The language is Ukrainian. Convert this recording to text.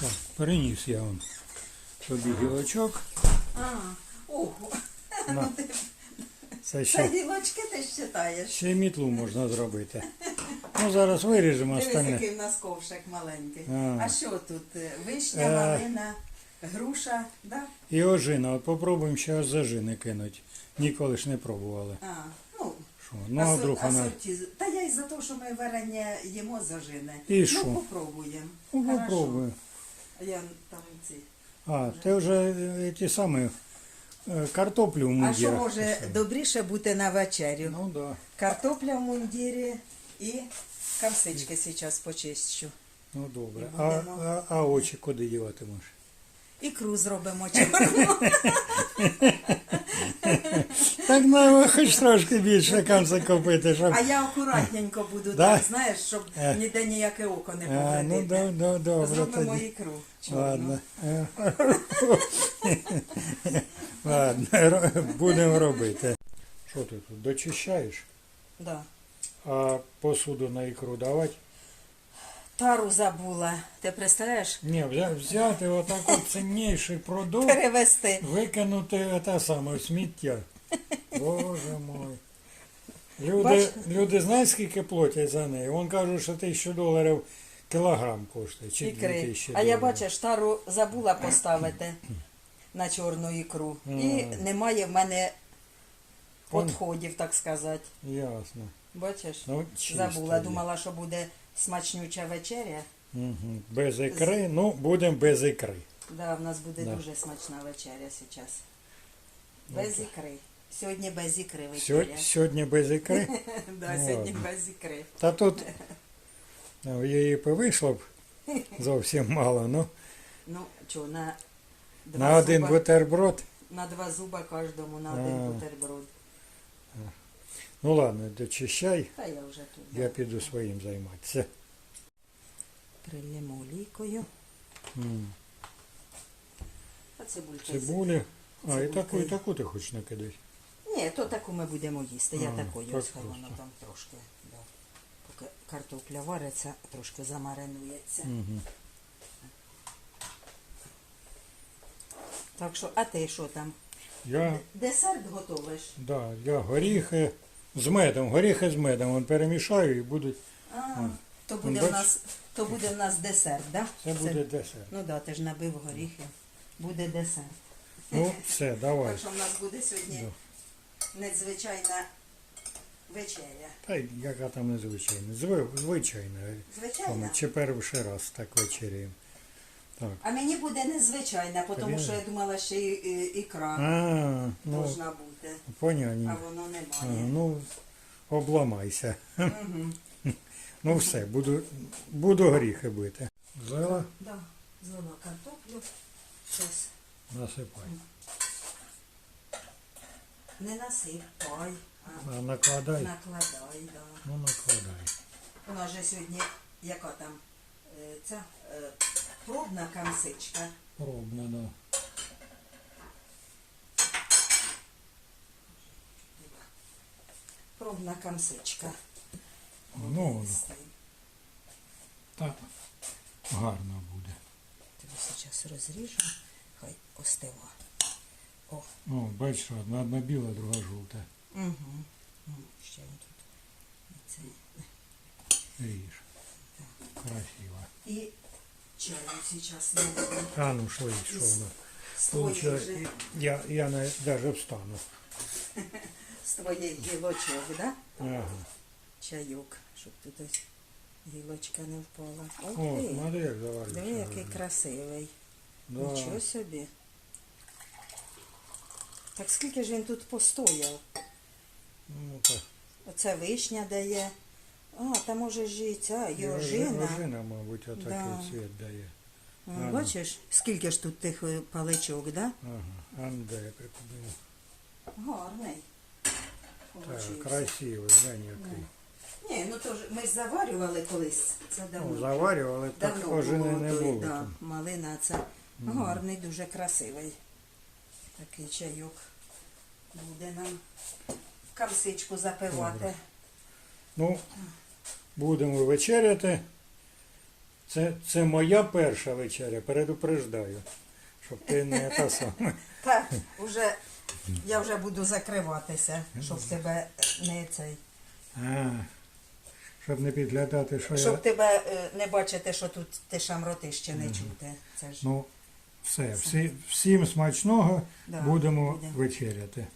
Так, переніс я вам собі гілочок. А, ого. На. Ну, Це ще, гілочки ти считаєш. ще й мітлу можна зробити. Ну, зараз виріжемо Дивись, остальне. який в нас ковшик маленький. А. А, що тут? Е, Вишня, Е. малина, груша, да? І ожина. От попробуємо ще аж зажини кинуть. Ніколи ж не пробували. А, ну, Що? Ну, а асор- вдруг вона. асорті- Та я й за те, що ми варення їмо зажине. І ну, що? попробуємо. Ну, Хорошо. попробую. Я там ці. А, ти вже е, ті самі е, картоплю в А мундірах. що може добріше бути на вечерю? Ну, да. Картопля в мундірі і камсички зараз почищу. Ну, добре. А, а, а очі куди діватимеш? Ікру зробимо чорну. Так треба хоч трошки більше камса купити, щоб... А я акуратненько буду Да? так, знаєш, щоб Е. ніде ніяке око не А, ну, повредити. да, да, добре Зробимо тоді. ікру чорну. Ладно. Е, Ладно, ро- будемо робити. Що ти тут дочищаєш? Да. А посуду на ікру давати? Тару забула. Ти представляєш? Ні, взя- взяти отак от цінніший продукт, Перевести. викинути те саме в сміття. Боже мой. Люди, люди знають, скільки платять за неї? Вон кажуть, що тисячу доларів кілограм коштує, чи дві Ікри. тисячі А я доларів. бачиш, тару забула поставити на чорну ікру. І М. немає в мене Пон- відходів, так сказати. Ясно. Бачиш? Ну, чисто Забула, є. думала, що буде смачнюча вечеря. Мгм. Без ікри, ну будемо без ікри. Да, в нас буде Да. дуже смачна вечеря зараз. Без Ну, ікри. Сьогодні без ікри Сьо- вечеря. Сьогодні без ікри. Да, Ну, сьогодні ладно. без ікри. Та тут ну, її повийшло б зовсім мало. Ну, Ну, що, на два, на один зуба, бутерброд. на два зуба кожному на А. один бутерброд. Ну ладно, дочищай, Та я вже тут. я піду своїм займатися. Прильємо олійкою. М, А цибулька. з- Цибулі. А, і Цибулька. таку, і таку ти хочеш накидати. Ні, то таку ми будемо їсти. Я А, такою так ось хай воно просто. там трошки. Да. Поки картопля вариться, трошки замаринується. Угу. Так що, а ти що там? Я, Десерт готовиш? да, я горіхи з медом, горіхи з медом вон перемішаю і будуть. А, то буде в бач- нас, то буде в нас десерт, да? Це буде десерт. Ну да, ти ж набив горіхи. Буде десерт. Ну, все, давай. Так що в нас буде сьогодні надзвичайна вечеря. Та й яка там незвичайна. Зви- Звичайна. Звичайна? чи перший раз так вечеряємо. Так. А мені буде незвичайна, тому що я думала, що і, і, ікра А, ну, должна бути, а понятно. воно А, немає. ну, обламайся. Угу. Ну все, буду, буду горіхи бити. Взяла, Да, злила картоплю. Щас насипай. Не насипай, а А накладай. накладай, да. Ну накладай. У нас же сьогодні яка там е, ця е, пробна камсичка. Пробно, да. Пробна камсичка. Ну, так гарно буде. Тобі зараз розріжу, хай остива. О, Ну, бачиш, одна, одна біла, друга жовта. угу. Ще він тут. Це. Ріж. Красиво. І чаю зараз не буде. А ну що, що воно? З твоїх Лучше, же, я, я не, даже встану. з твоїх гілочок, да? Ага. Чайок, щоб тут ось гілочка не впала. Ох О, ти, смотри, як заварюється. диви, який гарно. красивий. Да. Нічого собі. Так скільки ж він тут постояв? Ну, так. Оце вишня дає. А, там може ж і ця, і І ожина. Ожина, мабуть, отакий Да. цвіт дає. А, Ага. Бачиш, скільки ж тут тих е, паличок, да? Ага. А ну дай я прикуплю. Гарний. Так, получився. красивий, глянь який. Ні, ну то ж ми ж заварювали колись. Це Ну, давно. заварювали, так Давно не той, було. да, там. малина, це гарний, дуже красивий. Такий чайок буде нам в камсичку запивати. Ну, будемо вечеряти. Це, це моя перша вечеря, передупреждаю. Щоб ти не та сама. Так, уже я вже буду закриватися, щоб тебе не цей. А, щоб не підглядати, що я. Щоб тебе е, не бачити, що тут ти шамроти ще не чути. Це ж Ну, все, всі, всім смачного Да, будемо будемо. вечеряти.